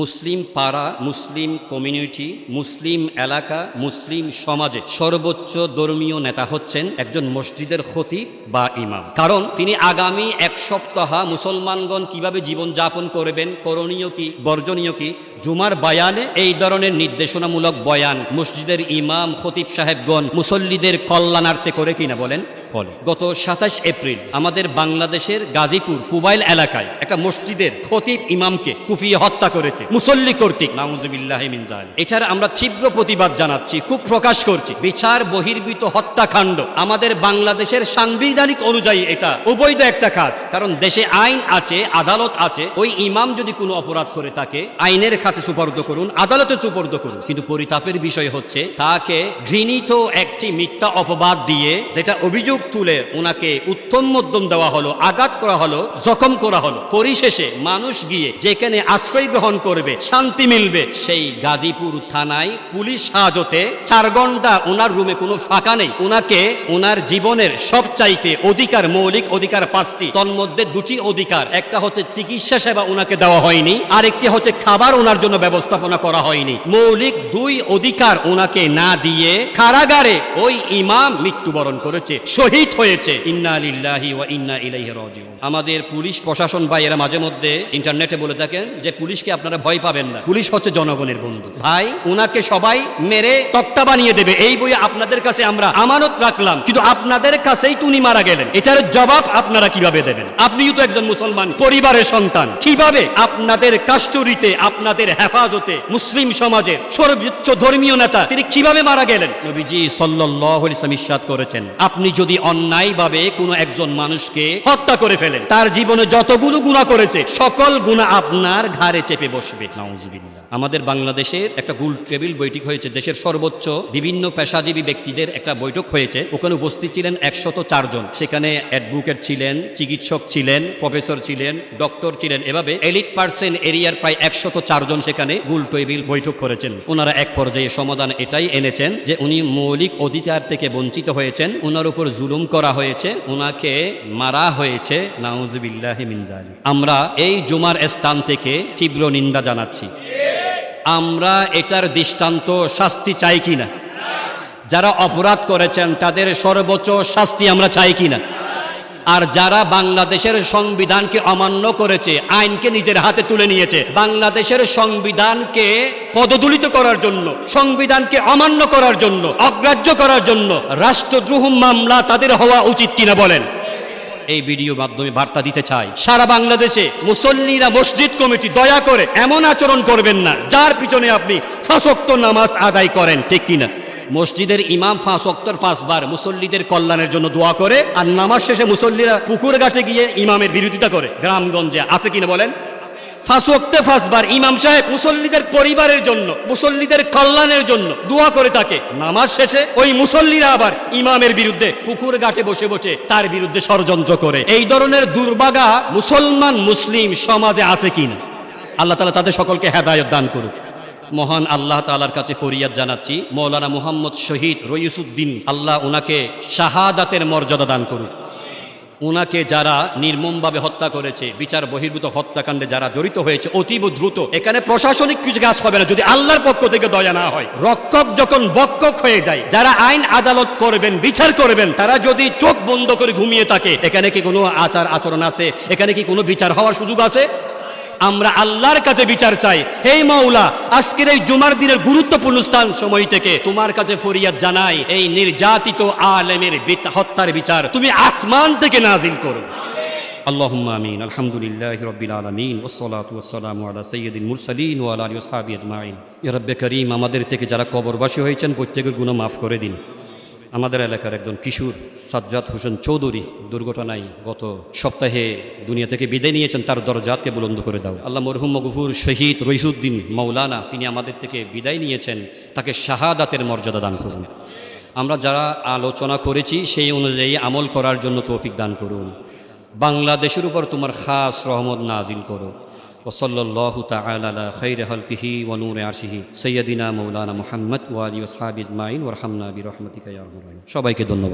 মুসলিম পাড়া, Muslim community, মুসলিম এলাকা, মুসলিম সমাজে সর্বোচ্চ ধর্মীয় নেতা হচ্ছেন একজন মসজিদের খতিব বা ইমাম। কারণ তিনি আগামী এক সপ্তাহ মুসলমানগণ কীভাবে জীবন যাপন করবেন, করণীয় কি, বর্জনীয় কি, জুমার বায়ানে এই ধরনের নির্দেশনামূলক বয়ান মসজিদের ইমাম, খতিব সাহেবগণ মুসল্লিদের কল্যাণার্থে করে কিনা বলেন? গত সাতাশ এপ্রিল আমাদের বাংলাদেশের গাজীপুর কুবাইল এলাকায় একটা মসজিদের খতিব ইমামকে কুফিয়ে হত্যা করেছে। মুসল্লি কর্তৃক। এটার আমরা তীব্র প্রতিবাদ জানাচ্ছি খুব প্রকাশ করছি। বিচার বহির্ভূত হত্যাকাণ্ড। আমাদের বাংলাদেশের সাংবিধানিক অনুযায়ী এটা অবৈধ একটা কাজ। কারণ দেশে আইন আছে আদালত আছে। ওই ইমাম যদি কোনো অপরাধ করে তাকে আইনের কাছে সুপর্দ করুন আদালতে সুপর্দ করুন। কিন্তু পরিতাপের বিষয় হচ্ছে তাকে ঘৃণিত একটি মিথ্যা অপবাদ দিয়ে যেটা অভিযোগ তুলে ওনাকে উত্তম মধ্যম দেওয়া হলো আঘাত করা হলো জখম করা হলো। পরিশেষে মানুষ গিয়ে যেখানে আশ্রয় গ্রহণ করবে, শান্তি মিলবে। সেই গাজীপুর থানায় পুলিশ হাজতে চার ঘণ্টা ওনার রুমে কোনো ফাঁকা নেই। ওনাকে ওনার জীবনের সবচাইতে অধিকার, মৌলিক অধিকার পাঁচটি। তন্মধ্যে দুটি অধিকার, একটা হচ্ছে চিকিৎসা সেবা ওনাকে দেওয়া হয়নি, আরেকটি হচ্ছে খাবার ওনার জন্য ব্যবস্থাপনা করা হয়নি। মৌলিক দুই অধিকার ওনাকে না দিয়ে কারাগারে ওই ইমাম মৃত্যুবরণ করেছে, শহীদ হয়েছে। ইন্না লিল্লাহি ওয়া ইন্না ইলাইহি রাজিউন। আমাদের পুলিশ প্রশাসন ভাইয়েরা মাঝে মধ্যে ইন্টারনেটে বলে থাকেন যে, পুলিশকে আপনারা ভয় পাবেন না। পুলিশ হচ্ছে জনগণের বন্ধু। ভাই ওনাকে সবাই মেরে তক্তা বানিয়ে দেবে। এই বই আপনাদের কাছে আমরা আমানত রাখলাম, কিন্তু আপনাদের কাছেই তুনি মারা গেলেন। এটার জবাব আপনারা কীভাবে দেবেন? আপনিও তো একজন মুসলমান, পরিবারের সন্তান। কীভাবে আপনাদের কাস্টরিতে আপনাদের হেফাজতে মুসলিম সমাজের সর্বোচ্চ ধর্মীয় নেতা, তিনি কীভাবে মারা গেলেন? নবীজি সাল্লাল্লাহু ইরশাদ করেছেন, আপনি যদি অন্যায়ভাবে কোনো একজন মানুষকে হত্যা করে ফেলেন, তার জীবনে যতগুলো গুনাহ করেছে, সকল গুনাহ আপনার ঘাড়ে চেপে বসবে নাউজুবিল্লাহ আমাদের বাংলাদেশের একটা গুল টেবিল বৈঠক হয়েছে। দেশের সর্বোচ্চ বিভিন্ন পেশাজীবী ব্যক্তিদের একটা বৈঠক হয়েছে। ওখানে উপস্থিত ছিলেন একশত চারজন সেখানে অ্যাডভোকেট ছিলেন, চিকিৎসক ছিলেন, প্রফেসর ছিলেন, ডক্টর ছিলেন, এভাবে এলিট পার্সেন্ট এরিয়ার প্রায় একশত চারজন সেখানে গুল টেবিল বৈঠক করেছেন। ওনারা এক পর্যায়ে সমাধান এটাই এনেছেন যে উনি মৌলিক অধিকার থেকে বঞ্চিত হয়েছেন। ওনার উপর জুলুম করা হয়েছে। ওনাকে মারা হয়েছে। নাউজুবিল্লাহ মিনজালি আমরা এই জুমার স্থান থেকে তীব্র নিন্দা জানাচ্ছি। আমরা এটার দৃষ্টান্ত শাস্তি চাই কিনা? যারা অপরাধ করেছেন, তাদের সর্বোচ্চ শাস্তি আমরা চাই কিনা? আর যারা বাংলাদেশের সংবিধানকে অমান্য করেছে, আইনকে নিজের হাতে তুলে নিয়েছে, বাংলাদেশের সংবিধানকে পদদলিত করার জন্য, সংবিধানকে অমান্য করার জন্য, অগ্রাহ্য করার জন্য রাষ্ট্রদ্রোহ মামলা তাদের হওয়া উচিত কিনা বলেন? এই ভিডিও মাধ্যমে বার্তা দিতে চাই। সারা বাংলাদেশে মুসল্লিরা মসজিদ কমিটি দয়া করে এমন আচরণ করবেন না, যার পিছনে আপনি ফাঁসক্ত নামাজ আদায় করেন, ঠিক কিনা? মসজিদের ইমাম ফাঁস অক্তর পাঁচবার মুসল্লিদের কল্যাণের জন্য দোয়া করে, আর নামাজ শেষে মুসল্লিরা পুকুর ঘাটে গিয়ে ইমামের বিরোধিতা করে। গ্রামগঞ্জে আছে কিনা বলেন? ফাঁসক্তে ফাঁসবার। ইমাম সাহেব মুসল্লিদের পরিবারের জন্য, মুসল্লিদের কল্যাণের জন্য দোয়া করে থাকে নামাজ শেষে ওই মুসল্লিরা আবার ইমামের বিরুদ্ধে পুকুর ঘাটে বসে বসে তার বিরুদ্ধে ষড়যন্ত্র করে। এই ধরনের দুর্বাগা মুসলমান, মুসলিম সমাজে আছে কিনা? আল্লাহ তালা তাদের সকলকে হেদায়ত দান করুক। মহান আল্লাহ তালার কাছে ফরিয়াদ জানাচ্ছি, মৌলানা মুহাম্মদ শহীদ রইসুদ্দিন আল্লাহ ওনাকে শাহাদাতের মর্যাদা দান করুক। ওনাকে যারা নির্মমভাবে হত্যা করেছে, বিচার বহির্ভূত হত্যাকাণ্ডে যারা জড়িত হয়েছে, অতীব দ্রুত, এখানে প্রশাসনিক কিছু কাজ হবে না, যদি আল্লাহর পক্ষ থেকে দয়া না হয়। রক্ষক যখন বক্ষক হয়ে যায়, যারা আইন আদালত করবেন, বিচার করবেন, তারা যদি চোখ বন্ধ করে ঘুমিয়ে থাকে, এখানে কি কোনো আচার আচরণ আছে? এখানে কি কোনো বিচার হওয়ার সুযোগ আছে? আমরা আল্লাহর কাছে বিচার চাই হে মাওলা আজকের এই জুমার দিনের গুরুত্বপূর্ণ স্থান সময় থেকে তোমার কাছে ফরিয়াদ জানাই এই নির্যাতিত আলেমের বিত- হত্যার বিচার তুমি আসমান থেকে নাজিল করো اللهم امين الحمد لله رب العالمين والصلاه والسلام على سيد المرسلين وعلى اله وصحبه اجمعين يا رب كريم আমাদের থেকে যারা কবরবাসী হয়েছেন প্রত্যেকের গুনাহ মাফ করে দিন আমাদের এলাকার একজন কিশোর সাজ্জাদ হোসেন চৌধুরী দুর্ঘটনায় গত সপ্তাহে দুনিয়া থেকে বিদায় নিয়েছেন, তার দরজাতকে বুলন্দ করে দাও। আল্লাহ মরহুম মগফুর শহীদ রইসুদ্দিন মৌলানা তিনি আমাদের থেকে বিদায় নিয়েছেন, তাকে শাহাদাতের মর্যাদা দান করুন। আমরা যারা আলোচনা করেছি, সেই অনুযায়ী আমল করার জন্য তৌফিক দান করুন। বাংলাদেশের উপর তোমার খাস রহমত নাজিল করো। ওসল্লাহ তালা খৈর হলকিহি ওনুর আশিহি সৈয়দিনা মৌলানা মোহাম্মদ ওয়ালি ওসাহাবিদ মাইন ওরহামনা বি রহমতিকা সবাইকে ধন্যবাদ।